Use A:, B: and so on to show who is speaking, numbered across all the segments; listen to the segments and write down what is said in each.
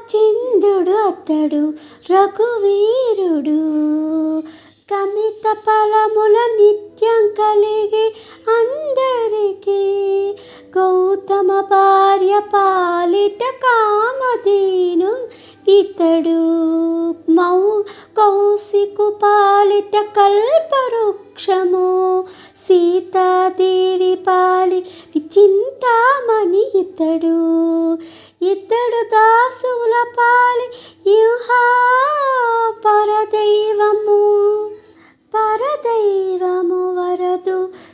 A: రామచంద్రుడు అతడు రఘువీరుడు. కమిత ఫలముల నిత్యం కలిగి అందరికీ గౌతమ భార్య పాలిట కామధేను ఇతడు. మౌ కౌశికు పాలిట కల్పవృక్షము సీతాదేవి పాలి విచింతామణి ఇతడు.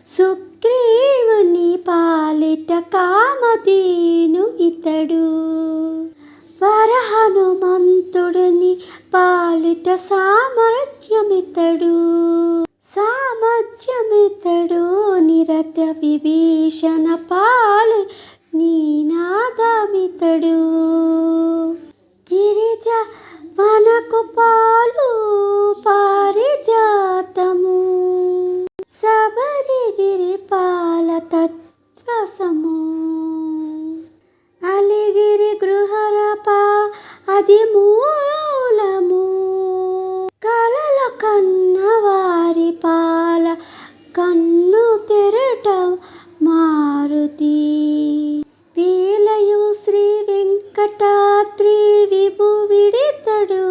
A: సుగ్రీవుని పాలిట కామధేను ఇతడు. వరహనుమంతుడిని పాలిట సామర్థ్యమితడు. సామర్థ్యమితడు నిరత విభీషణ పాలు నీనాదమితడు. గిరిపాల తత్వసము. అలిగిరి గృహరప అది మూలము. కలల కన్న వారి పాల కన్ను తెరట మారుతి. వీలయు శ్రీ వెంకటాద్రి విభు విడితడు